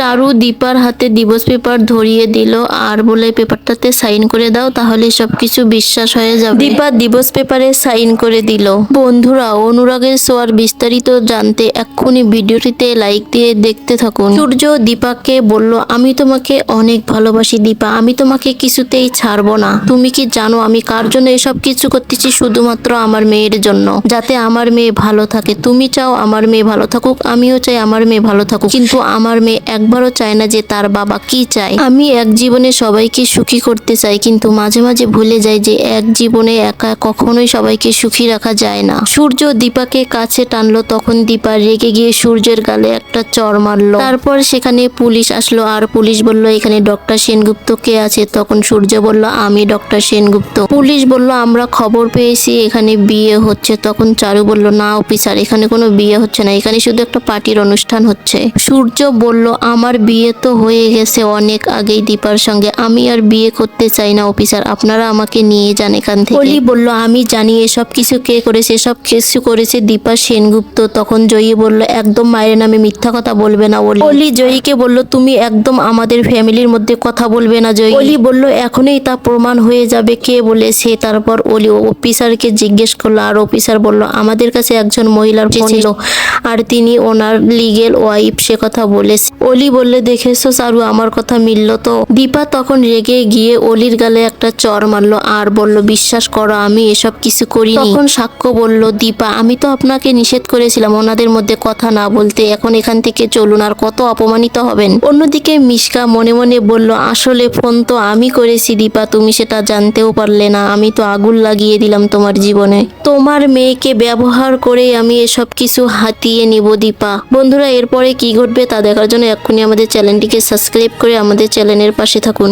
চারু দীপার হাতে দিবস পেপার ধরিয়ে দিল আর বলে, পেপারটাতে সাইন করে দাও, তাহলে সবকিছু বিশ্বাস হয়ে যাবে। দীপা দিবস পেপারে সাইন করে দিল। বন্ধুরা, অনুরাগের সোয়ার বিস্তারিত জানতে এক্ষুনি ভিডিওটিতে লাইক দিয়ে দেখতে থাকুন। সূর্য দীপাকে বলল, আমি তোমাকে অনেক ভালোবাসি দীপা। আমি তোমাকে কিছুতেই ছাড়বো না। তুমি কি জানো আমি কার জন্য এসব কিছু করতেছি? শুধুমাত্র আমার মেয়ের জন্য। যাতে আমার মেয়ে ভালো থাকে। তুমি চাও আমার মেয়ে ভালো থাকুক, আমিও চাই আমার মেয়ে ভালো থাকুক। কিন্তু আমার মেয়ে একবারও চায় না যে তার বাবা কি চায়। আমি এক জীবনে সবাইকে সুখী করতে চাই, কিন্তু মাঝে মাঝে ভুলে যাই যে এক জীবনে একা কখনোই সবাইকে সুখী রাখা যায় না। সূর্য দীপাকে কাছে টানলো, তখন দীপা রেগে গিয়ে সূর্যের গালে একটা চর মারলো। তারপর সেখানে পুলিশ আসলো, আর পুলিশ বলল, এখানে ডক্টর সেনগুপ্ত কে আছে? তখন সূর্য বলল, আমি ডক্টর সেনগুপ্ত। পুলিশ বলল, আমরা খবর পেয়েছি, এখানে বিয়ে হচ্ছে। তখন চারু বলল, না অফিসার, এখানে কোনো বিয়ে হচ্ছে না, এখানে শুধু একটা পার্টির অনুষ্ঠান হচ্ছে। সূর্য বলল আমার বিয়ে তো হয়ে গেছে অনেক আগেই দীপার সঙ্গে। আমি আর বিয়ে করতে চাই না অফিসার। আপনারা আমাকে নিয়ে যান এখান থেকে। অলি বলল আমি জানি এসব কিছু কে করেছে সব কিছু করেছে দীপা সেনগুপ্ত। তখন জয়ী বলল একদম মায়ের নামে মিথ্যা কথা বলবে না অলি। অলি জয়ীকে বলল তুমি একদম আমাদের ফ্যামিলির মধ্যে কথা বলবে না জয়ী। অলি বলল এখনই তা প্রমাণ হয়ে যাবে কে বলেছে। তারপর অলি অফিসারকে জিজ্ঞেস করল আর অফিসার বলল আমাদের কাছে একজন মহিলার ছিল আর তিনি ওনার লিগেল ওয়াইফ সে কথা বলেছে। অলি বললে, দেখেছ সারু, আমার কথা মিলল তো? দীপা তখন রেগে গিয়ে অলির গালে একটা চর মারলো, আর বলল, বিশ্বাস করো, আমি এসব কিছু করি তখন সাক্ষ্য বলল, দীপা, আমি তো আপনাকে নিষেধ করেছিলাম ওনাদের মধ্যে কথা না বলতে। এখন এখান থেকে চলুন, আর কত অপমানিত হবেন? অন্যদিকে মিশকা মনে মনে বলল, আসলে ফোন তো আমি করেছি দীপা, তুমি সেটা জানতেও পারলে না। আমি তো আগুন লাগিয়ে দিলাম তোমার জীবনে। তোমার মেয়েকে ব্যবহার করে আমি এসব কিছু হাতিয়ে নিব, দীপা। বন্ধুরা, এরপরে কি ঘটবে তা দেখার জন্য এক্ষুনি আমাদের চ্যানেলটিকে সাবস্ক্রাইব করে আমাদের চ্যানেলের পাশে থাকুন।